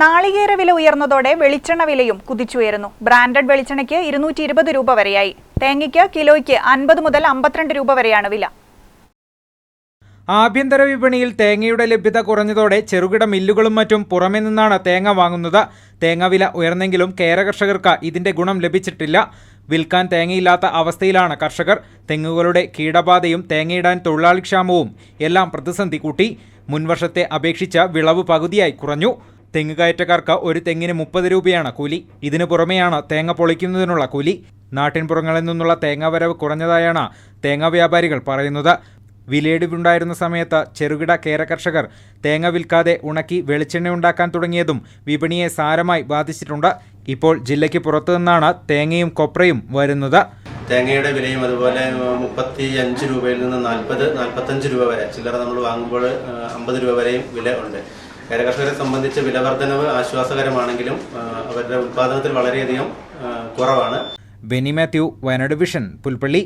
നാളികേര വില ഉയർന്നതോടെ വെളിച്ചെണ്ണ വിലയും കുതിച്ചുയരുന്നു. ബ്രാൻഡഡ് വെളിച്ചെണ്ണയ്ക്ക് ഇരുന്നൂറ്റി ഇരുപത് രൂപ വരെയായി. തേങ്ങയ്ക്ക് കിലോയ്ക്ക് അൻപത് മുതൽ അമ്പത്തിരണ്ട് രൂപ വരെയാണ് വില. ആഭ്യന്തര വിപണിയിൽ തേങ്ങയുടെ ലഭ്യത കുറഞ്ഞതോടെ ചെറുകിട മില്ലുകളും മറ്റും പുറമെ നിന്നാണ് തേങ്ങ വാങ്ങുന്നത്. തേങ്ങ വില ഉയർന്നെങ്കിലും കേര കർഷകർക്ക് ഇതിന്റെ ഗുണം ലഭിച്ചിട്ടില്ല. വിൽക്കാൻ തേങ്ങയില്ലാത്ത അവസ്ഥയിലാണ് കർഷകർ. തെങ്ങുകളുടെ കീടബാധയും തേങ്ങയിടാൻ തൊഴിലാളി ക്ഷാമവും എല്ലാം പ്രതിസന്ധി കൂട്ടി. മുൻവർഷത്തെ അപേക്ഷിച്ച വിളവ് പകുതിയായി കുറഞ്ഞു. തെങ്ങ് കയറ്റക്കാർക്ക് ഒരു തെങ്ങിന് മുപ്പത് രൂപയാണ് കൂലി. ഇതിനു പുറമെയാണ് തേങ്ങ പൊളിക്കുന്നതിനുള്ള കൂലി. നാട്ടിൻപുറങ്ങളിൽ നിന്നുള്ള തേങ്ങ വരവ് കുറഞ്ഞതായാണ് തേങ്ങ വ്യാപാരികൾ പറയുന്നത്. വിലയിടിവുണ്ടായിരുന്ന സമയത്ത് ചെറുകിട കേര കർഷകർ തേങ്ങ വിൽക്കാതെ ഉണക്കി വെളിച്ചെണ്ണ ഉണ്ടാക്കാൻ തുടങ്ങിയതും വിപണിയെ സാരമായി ബാധിച്ചിട്ടുണ്ട്. ഇപ്പോൾ ജില്ലയ്ക്ക് പുറത്തു നിന്നാണ് തേങ്ങയും കൊപ്രയും വരുന്നത്. തേങ്ങയുടെ വിലയും അതുപോലെ മുപ്പത്തി അഞ്ച് രൂപയിൽ നിന്ന് നാൽപ്പത് നാൽപ്പത്തഞ്ച് രൂപ വരെ. ചില്ലറ നമ്മൾ വാങ്ങുമ്പോൾ അമ്പത് രൂപ വരെയും വില ഉണ്ട്. കരകർഷകരെ സംബന്ധിച്ച് വില വർധനവ് ആശ്വാസകരമാണെങ്കിലും അവരുടെ ഉത്പാദനത്തിൽ വളരെയധികം കുറവാണ്. Benny Mathew Wayanad Vision Pulpally.